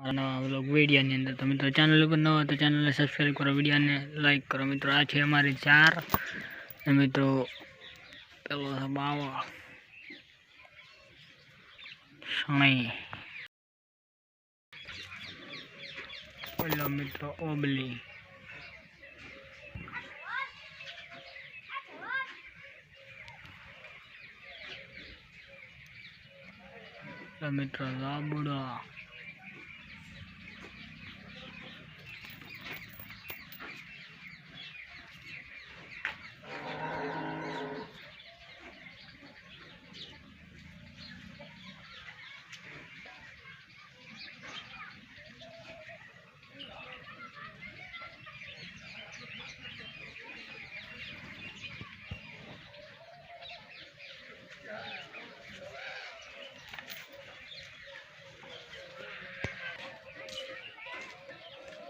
mana vlog video ni anda tamitro channel pun no atau channel subscribe kura video ni like kura mitro aja mari char. car tamitro pelu sabawa sungai pelu mitro obli pelu mitro labuda